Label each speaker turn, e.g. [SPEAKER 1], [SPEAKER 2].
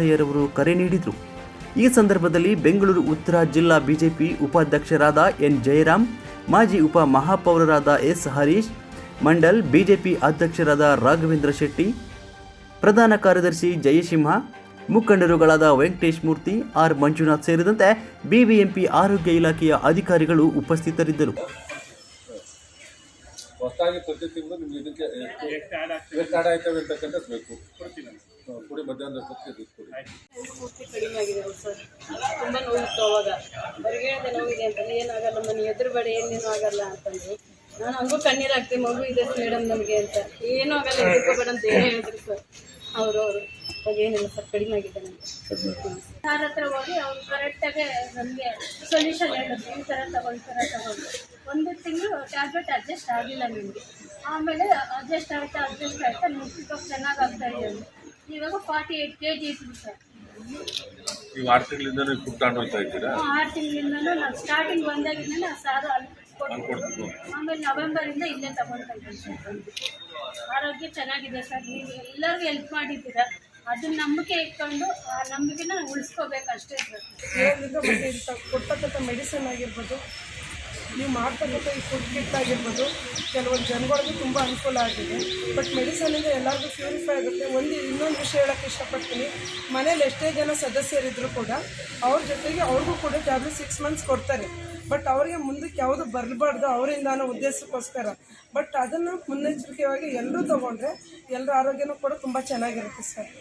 [SPEAKER 1] ಬೋಪಯ್ಯರವರು ಕರೆ ನೀಡಿದರು ಈ ಸಂದರ್ಭದಲ್ಲಿ ಬೆಂಗಳೂರು ಉತ್ತರ ಜಿಲ್ಲಾ ಬಿಜೆಪಿ ಉಪಾಧ್ಯಕ್ಷರಾದ ಎನ್ ಜಯರಾಮ್ ಮಾಜಿ ಉಪ ಮಹಾಪೌರರಾದ ಎಸ್ ಹರೀಶ್ ಮಂಡಲ್ ಬಿಜೆಪಿ ಅಧ್ಯಕ್ಷರಾದ ರಾಘವೇಂದ್ರ ಶೆಟ್ಟಿ ಪ್ರಧಾನ ಕಾರ್ಯದರ್ಶಿ ಜಯಸಿಂಹ ಮುಖಂಡರುಗಳಾದ ವೆಂಕಟೇಶ್ ಮೂರ್ತಿ ಆರ್ ಮಂಜುನಾಥ್ ಸೇರಿದಂತೆ ಬಿಬಿಎಂಪಿ ಆರೋಗ್ಯ ಇಲಾಖೆಯ ಅಧಿಕಾರಿಗಳು ಉಪಸ್ಥಿತರಿದ್ದರು
[SPEAKER 2] ಹೊಸದಾಗಿ ಪ್ರತಿ ತಿಂಗಳು ನಿಮ್ಗೆ ಇದಕ್ಕೆ ಎಷ್ಟು ಆಡ್ ಆಗ್ತವೆ ಅಂತಕ್ಕಂಥದ್ದು ಬೇಕು ಕೊಡಿ
[SPEAKER 3] ಪೂರ್ತಿ ಕಡಿಮೆ ಆಗಿದೆ ಸರ್. ತುಂಬ ನೋವಿತ್ತು ಅವಾಗ. ಹೊರಗೆ ನೋವಿದೆ ಅಂತ ಏನಾಗಲ್ಲ ಮನೆ ಎದುರುಗಡೆ ಏನೇನು ಆಗಲ್ಲ ಅಂತಂದ್ರು. ನಾನು ಹಂಗೂ ಕಣ್ಣೀರು ಹಾಕ್ತೀನಿ ಮಗು ಇದೆ ಮೇಡಮ್ ನಮಗೆ ಅಂತ. ಏನೂ ಆಗಲ್ಲ ಎದುರ್ಕೋಬೇಡ ಅಂತ ಏನೇ ಹೇಳಿದ್ರು ಸರ್. ಅವರು ಅವರು. ಏನಿಲ್ಲ ಸರ್ ಕಡಿಮೆ ಆಗಿದೆ ನನಗೆ ಸಾರ್ ಹತ್ರ ಹೋಗಿ ಅವ್ರು ಕರೆಕ್ಟಾಗಿ ನನಗೆ ಸೊಲ್ಯೂಷನ್ ಹೇಳಿದ್ರು ಈ ಥರ ತಗೊಂಡು ಸರ ಥರ ತಗೊಂಡು ಒಂದು ತಿಂಗಳು ಟ್ಯಾಬ್ಲೆಟ್ ಅಡ್ಜಸ್ಟ್ ಆಗಿಲ್ಲ ನಿಮಗೆ. ಆಮೇಲೆ ಅಡ್ಜಸ್ಟ್ ಆಗುತ್ತೆ ಅಡ್ಜಸ್ಟ್ ಆಗುತ್ತೆ ನುಗ್ಗಿಕೊಂಡು ಚೆನ್ನಾಗಿ ಆಗ್ತಾ ಇದೆ. ಇವಾಗ ಫಾರ್ಟಿ ಏಯ್ಟ್ ಕೆ ಜಿ ಇತ್ತು ಸರ್
[SPEAKER 2] ನೀವು ಆರು ತಿಂಗಳಿಂದ ಫುಡ್ ತಗೊಂಡು ಹೋಗ್ತಾ ಇದ್ದೀರಾ?
[SPEAKER 3] ಆರು ತಿಂಗಳಿಂದನೂ ನಾನು ಸ್ಟಾರ್ಟಿಂಗ್ ಬಂದಾಗಿಂದ ಸಾರು ಅಲ್ಲಿ
[SPEAKER 2] ಕೊಡ್ತೀವಿ.
[SPEAKER 3] ಆಮೇಲೆ ನವೆಂಬರಿಂದ ಇಲ್ಲೇ ತಗೊಳ್ತಾ ಇದ್ದೀನಿ ಸರ್ ಆರೋಗ್ಯ ಚೆನ್ನಾಗಿದೆ ಸರ್ ನೀವು ಎಲ್ಲರಿಗೂ ಹೆಲ್ಪ್ ಮಾಡಿದ್ದೀರಾ. ಅದನ್ನ ನಂಬಿಕೆ ಇಟ್ಕೊಂಡು ಆ ನಂಬಿಕೆನ ಉಳಿಸ್ಕೋಬೇಕು ಅಷ್ಟೇ ಸರ್
[SPEAKER 4] ಕೊಡ್ತಕ್ಕಂಥ ಮೆಡಿಸಿನ್ ಆಗಿರ್ಬೋದು ನೀವು ಮಾಡ್ತಕ್ಕಂಥ ಈ ಫುಡ್ ಕಿಟ್ ಆಗಿರ್ಬೋದು. ಕೆಲವೊಂದು ಜನಗಳಿಗೆ ತುಂಬ ಅನುಕೂಲ ಆಗಿದೆ. ಬಟ್ ಮೆಡಿಸನಿಂದ ಎಲ್ಲರಿಗೂ ಪ್ಯೂರಿಫೈ ಆಗುತ್ತೆ. ಒಂದು ಇನ್ನೊಂದು ವಿಷಯ ಹೇಳೋಕ್ಕೆ ಇಷ್ಟಪಡ್ತೀನಿ. ಮನೇಲಿ ಎಷ್ಟೇ ಜನ ಸದಸ್ಯರಿದ್ದರೂ ಕೂಡ ಅವ್ರ ಜೊತೆಗೆ ಅವ್ರಿಗೂ ಕೂಡ ಟ್ಯಾಬ್ಲೆಟ್ ಸಿಕ್ಸ್ ಮಂತ್ಸ್ ಕೊಡ್ತಾರೆ. ಬಟ್ ಅವರಿಗೆ ಮುಂದಕ್ಕೆ ಯಾವುದು ಬರಬಾರ್ದು ಅವರಿಂದ ಅನ್ನೋ ಉದ್ದೇಶಕ್ಕೋಸ್ಕರ. ಬಟ್ ಅದನ್ನು ಮುನ್ನೆಚ್ಚರಿಕೆಯಾಗಿ ಎಲ್ಲರೂ ತೊಗೊಂಡ್ರೆ ಎಲ್ಲರ ಆರೋಗ್ಯನೂ ಕೂಡ ತುಂಬ ಚೆನ್ನಾಗಿರುತ್ತೆ ಸರ್.